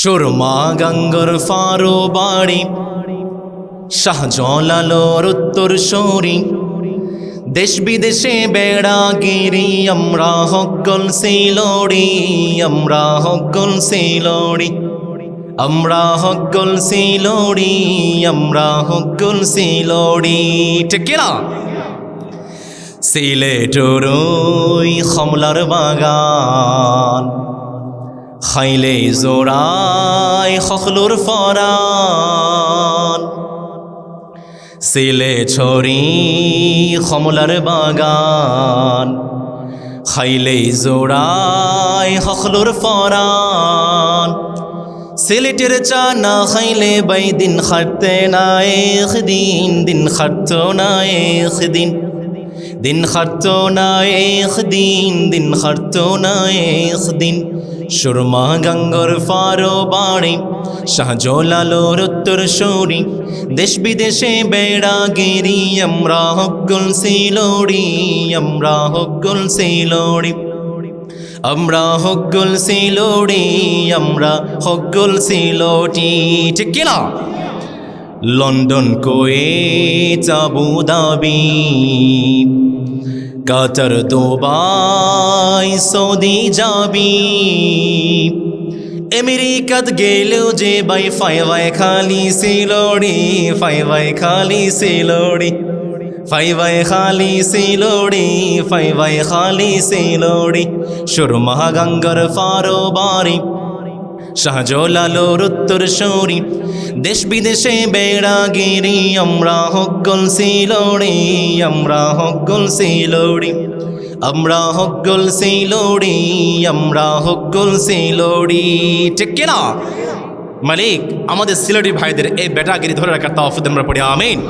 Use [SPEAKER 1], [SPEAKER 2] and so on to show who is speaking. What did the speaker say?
[SPEAKER 1] সুরমা গঙ্গর ফারো বাড়ি শাহজলালোর উত্তর সরি। দেশ বিদেশে বেড়া বেড়াগিরি, আমরা হকল সিলোড়ি আমরা হকল সিলোড়ি আমরা হকল সিলোড়ি আমরা হকল সিলোড়ি ঠিক কিনা? সিলেটর ওই কমলার বাগান। খাইলে জোড়াই খখলুর ফরান। সিলে ছড়ি কমলার বাগান। খাইলে জোড়াই খখলুর ফরান। সিলেটের চা না খাইলে বাই দিন খাটতে না দিন দিন খাটত না দিন দিন খাটতো না এক দিন দিন খাটতো না এক দিন সুরমা গঙ্গর ফারো বাড়ি শাহজলালোর উত্তর সরি, দেশ বিদেশে বেড়া গেরি আমরা হকল সিলোড়ি, আমরা হকল সিলোড়ি। আমরা হকল সিলোড়ি, আমরা হকল সিলোটি ঠিক কিনা লন্ডন কোয়েট আবু দাবি কাতার দুবাই, সৌদি যাবি আমেরিকাত গেলেও যে বাই ফাইভাই খালি সিলোড়ি ফাইভাই খালি সিলোড়ি। ফাইভাই খালি সিলোড়ি ফাইভাই খালি সিলোড়ি। সুরমা গঙ্গর ফারো বাড়ি। শাহজলালোর উত্তর সৌরি। দেশ বিদেশে বেড়াগিরি, আমরা হকল সিলোড়ি, আমরা হকল সিলোড়ি। আমরা হকল সিলোড়ি, আমরা হকল সিলোড়ি। ঠিক কিনা? মালিক, আমাদের সিলোড়ি ভাইদের এই বেটাগিরি ধরে রাখার তাওফিদ আমরা পড়ি, আমিন।